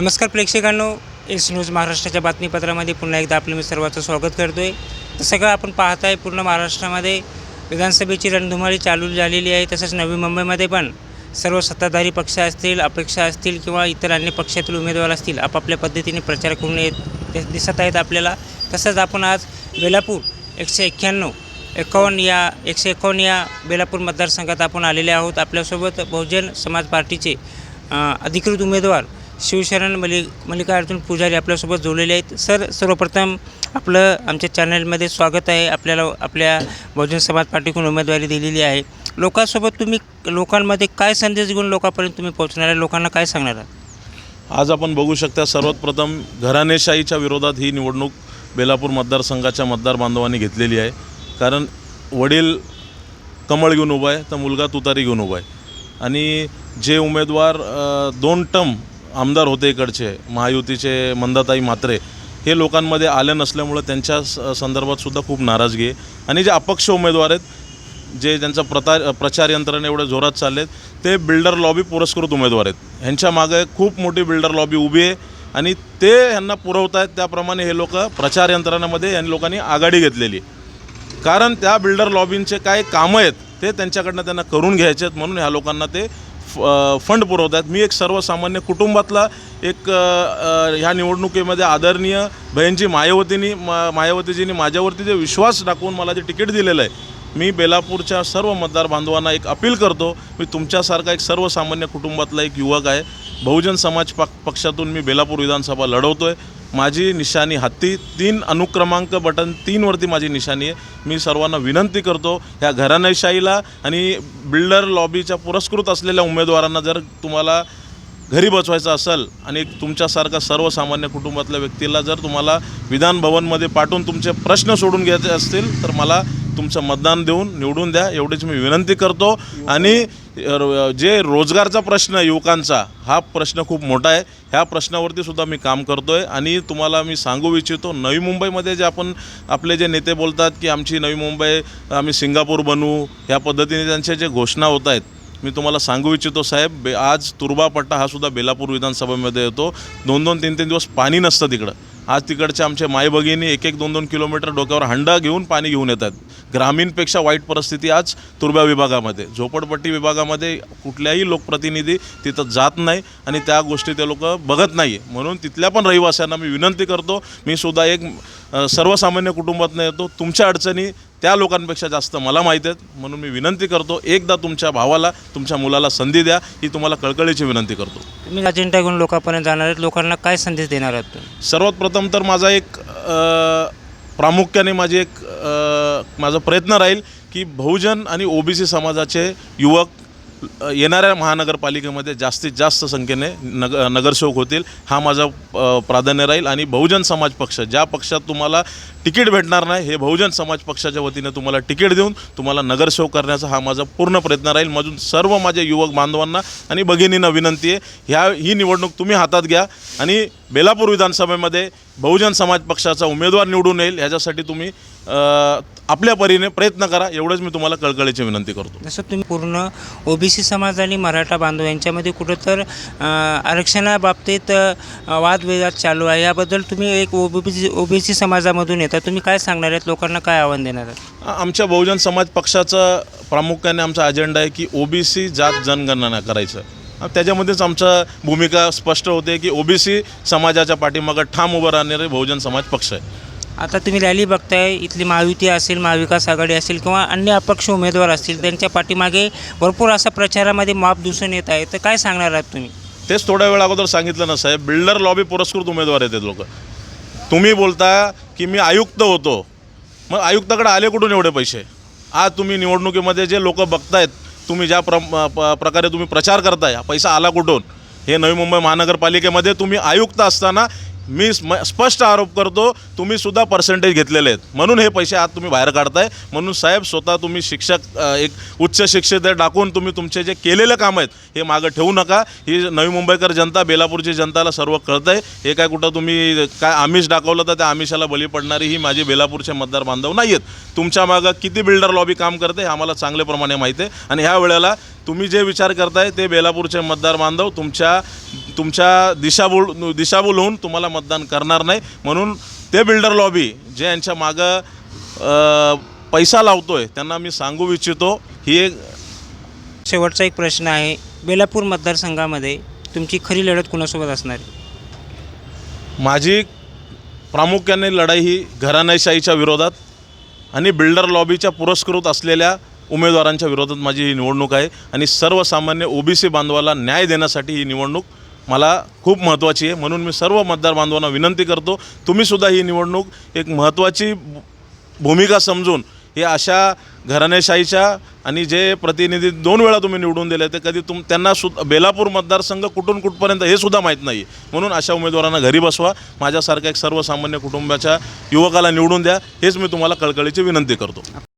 नमस्कार प्रेक्षकांनो S news महाराष्ट्राच्या बातमीपत्रामध्ये पुन्हा एकदा आपलं मी सर्वांचं स्वागत करतो आहे तर सगळं आपण पाहत आहे पूर्ण महाराष्ट्रामध्ये. विधानसभेची रणधुमाळी चालू झालेली आहे तसंच नवी मुंबईमध्ये पण. सर्व सत्ताधारी पक्ष असतील अपेक्षा असतील किंवा इतर अन्य पक्षातील उमेदवार असतील आपापल्या पद्धतीने प्रचार करून येत दिसत आहेत आपल्याला. तसंच आपण आज बेलापूर एकशे एक्क्याण्णव एकावन्न या एकशे एकावन्न या बेलापूर मतदारसंघात आपण आलेले आहोत. आपल्यासोबत बहुजन समाज पार्टीचे अधिकृत उमेदवार शिवशरण मल्लिक मल्लिकार्जुन पुजारी आपल्यासोबत जोडलेले आहेत. सर सर्वप्रथम आपलं आमच्या चॅनलमध्ये स्वागत आहे. आपल्याला आपल्या बहुजन समाज पार्टीकडून उमेदवारी दिलेली आहे. लोकांसोबत तुम्ही लोकांमध्ये काय संदेश घेऊन लोकांपर्यंत तुम्ही पोहोचणार आहे? लोकांना काय सांगणार आहात? आज आपण बघू शकता सर्वात प्रथम घराणेशाहीच्या विरोधात ही निवडणूक बेलापूर मतदारसंघाच्या मतदार बांधवांनी घेतलेली आहे. कारण वडील कमळ घेऊन उभा आहे तर मुलगा तुतारी घेऊन उभा आहे. आणि जे उमेदवार दोन टम आमदार होते इकडचे महायुतीचे मंदाताई म्हात्रे हे लोकांमध्ये आले नसल्यामुळं त्यांच्या स- संदर्भात सुद्धा खूप नाराजगी आहे. आणि जे अपक्ष उमेदवार आहेत जे त्यांचा प्रता प्रचार यंत्रणा एवढे जोरात चालले आहेत ते बिल्डर लॉबी पुरस्कृत उमेदवार आहेत. ह्यांच्या मागे खूप मोठी बिल्डर लॉबी उभी आहे आणि ते ह्यांना पुरवत आहेत त्याप्रमाणे हे लोक प्रचार यंत्रणामध्ये यांनी लोकांनी आघाडी घेतलेली कारण त्या बिल्डर लॉबींचे काय कामं आहेत ते त्यांच्याकडनं त्यांना करून घ्यायचे आहेत म्हणून ह्या लोकांना ते फंड पुरवत आहेत मी एक सर्वसामान्य कुटुंबातला एक ह्या निवडणुकीमध्ये आदरणीय बहीणजी मायावतीनी मा मायावतीजींनी माझ्यावरती जे विश्वास टाकून मला जे तिकीट दिलेलं आहे मी बेलापूरच्या सर्व मतदार बांधवांना एक अपील करतो मी तुमच्यासारखा एक सर्वसामान्य कुटुंबातला एक युवक आहे. बहुजन समाज पक पक्षातून मी बेलापूर विधानसभा लढवतो आहे माझी निशाणी हत्ती तीन अनुक्रमांक बटन तीनवरती माझी निशाणी आहे. मी सर्वांना विनंती करतो ह्या घराणेशाहीला आणि बिल्डर लॉबीच्या पुरस्कृत असलेल्या उमेदवारांना जर तुम्हाला घरी बसवायचं असेल आणि तुमच्यासारखा सर्वसामान्य कुटुंबातल्या व्यक्तीला जर तुम्हाला विधान भवनमध्ये पाठवून तुमचे प्रश्न सोडून घ्यायचे असतील तर मला तुमचं मतदान देऊन निवडून द्या. एवढीच मी विनंती करतो. आणि जे रोजगारचा प्रश्न युवकांचा हा प्रश्न खूप मोठा आहे. ह्या प्रश्नावरती सुद्धा मी काम करतो आहे आणि तुम्हाला मी सांगू इच्छितो नवी मुंबईमध्ये जे आपण आपले जे नेते बोलतात की आमची नवी मुंबई आम्ही सिंगापूर बनवू ह्या पद्धतीने त्यांच्या जे घोषणा होत आहेत मी तुम्हाला सांगू इच्छितो साहेब बे आज तुर्बापट्टा हा सुद्धा बेलापूर विधानसभेमध्ये येतो. दोन दोन तीन तीन दिवस पाणी नसतं तिकडं. आज तिकडच्या आमच्या माय भगिनी एक एक दोन दोन किलोमीटर डोक्यावर हंडा घेऊन पाणी घेऊन येतात. ग्रामीणपेक्षा वाईट परिस्थिती आज तुर्ब्या विभागामध्ये. झोपडपट्टी विभागामध्ये कुठल्याही लोकप्रतिनिधी तिथं जात नाही आणि त्या गोष्टी ते लोक बघत नाही म्हणून तिथल्या पण रहिवाशांना मी विनंती करतो मी सुद्धा एक सर्वसामान्य कुटुंबातनं येतो. तुमच्या अडचणी त्या लोकांपेक्षा जास्त मला माहीत आहेत. म्हणून मी विनंती करतो एकदा तुमच्या भावाला तुमच्या मुलाला संधी द्या. ही तुम्हाला कळकळीची विनंती करतो. तुम्ही अजेंडा घेऊन लोकांपर्यंत जाणार आहेत. लोकांना काय संदेश देणार आहात तुम्ही? सर्वात प्रथम तर माझा एक अ, प्रामुख्याने माझी एक अ, माझा प्रयत्न राहील की बहुजन आणि ओबीसी समाजाचे युवक येणाऱ्या महानगरपालिकेमध्ये जास्तीत जास्त संख्येने नग नगरसेवक होतील. हा माझा प्राधान्य राहील. आणि बहुजन समाज पक्ष ज्या पक्षात तुम्हाला तिकीट भेटणार नाही हे बहुजन समाज पक्षाच्या वतीने तुम्हाला तिकीट देऊन तुम्हाला नगरसेवक करण्याचा हा माझा पूर्ण प्रयत्न राहील. माझून सर्व माझ्या युवक बांधवांना आणि भगिनींना विनंती आहे ह्या ही निवडणूक तुम्ही हातात घ्या. आणि बेलापूर विधानसभेमध्ये बहुजन समाज पक्षाचा उमेदवार निवडून येईल ह्याच्यासाठी तुम्ही आपल्या परीने प्रयत्न करा एवढंच मी तुम्हाला कळकळीची विनंती करतो. जसं तुम्ही पूर्ण ओबीसी समाज आणि मराठा बांधव यांच्यामध्ये कुठं तर आरक्षणाबाबतीत वादविवाद चालू आहे. याबद्दल तुम्ही एक ओबीसी ओबीसी समाजामधून येता. तुम्ही काय सांगणार आहेत? लोकांना काय आव्हान देणार आहात? आमच्या बहुजन समाज पक्षाचं प्रामुख्याने आमचा अजेंडा आहे की ओबीसी जात जनगणना करायचं. त्याच्यामध्येच आमचा भूमिका स्पष्ट होते की ओबीसी समाजाच्या पाठीमागं ठाम उभं राहणारे बहुजन समाज पक्ष आहे. आता तुम्ही रॅली बघताय इथली महायुती असेल महाविकास आघाडी असेल किंवा अन्य अपक्ष उमेदवार असतील त्यांच्या पाठीमागे भरपूर असा प्रचारामध्ये माप दिसून येत आहे. तर काय सांगणार आहात तुम्ही? तेच थोड्या वेळ अगोदर सांगितलं ना साहेब बिल्डर लॉबी पुरस्कृत उमेदवार आहेत लोक. तुम्ही बोलता की मी आयुक्त होतो. मग आयुक्ताकडे आले कुठून एवढे पैसे? आज तुम्ही निवडणुकीमध्ये जे लोक बघतायत तुम्ही ज्या प्र प- प्रकारे तुम्ही प्रचार करताय पैसा आला कुठून? हे नवी मुंबई महानगरपालिकेमध्ये तुम्ही आयुक्त असताना मी स्म स्पष्ट आरोप करतो तुम्ही सुद्धा पर्सेंटेज घेतलेले आहेत. म्हणून हे पैसे आज तुम्ही बाहेर काढताय. म्हणून साहेब स्वतः तुम्ही शिक्षक एक उच्च शिक्षित टाकून तुम्ही तुमचे जे केलेलं काम आहेत हे मागं ठेवू नका. ही नवी मुंबईकर जनता बेलापूरची जनताला सर्व कळतं आहे हे काय कुठं तुम्ही काय आमिष दाखवलं तर त्या आमिषाला बली पडणारी ही माझी बेलापूरचे मतदार बांधव नाही आहेत तुमच्या मागं किती बिल्डर लॉबी काम करते हे आम्हाला चांगल्याप्रमाणे माहिती आहे. आणि ह्या वेळेला तुम्ही जे विचार करताय ते बेलापूरचे मतदार बांधव तुमच्या तुमच्या दिशाभूल दिशाभूल होऊन तुम्हाला मतदान करणार नाही. म्हणून ते बिल्डर लॉबी जे यांच्या मागं पैसा लावतोय त्यांना मी सांगू इच्छितो. ही एक शेवटचा एक प्रश्न आहे. बेलापूर मतदारसंघामध्ये तुमची खरी लढत कुणासोबत असणार? आहे? माझी प्रामुख्याने लढाई ही घराणेशाहीच्या विरोधात आणि बिल्डर लॉबीच्या पुरस्कृत असलेल्या उमेदवारांच्या विरोधात माझी ही निवडणूक आहे आणि सर्वसामान्य ओबीसी बांधवाला न्याय देण्यासाठी ही निवडणूक मला खूप महत्त्वाची आहे. म्हणून मी सर्व मतदार बांधवांना विनंती करतो तुम्हीसुद्धा ही निवडणूक एक महत्त्वाची भूमिका समजून हे अशा घराणेशाहीच्या आणि जे प्रतिनिधी दोन वेळा तुम्ही निवडून दिले ते कधी तुम त्यांना सुद्धा बेलापूर मतदारसंघ कुठून कुठपर्यंत हे सुद्धा माहीत नाही म्हणून अशा उमेदवारांना घरी बसवा माझ्यासारख्या एक सर्वसामान्य कुटुंबाच्या युवकाला निवडून द्या हेच मी तुम्हाला कळकळीची विनंती करतो.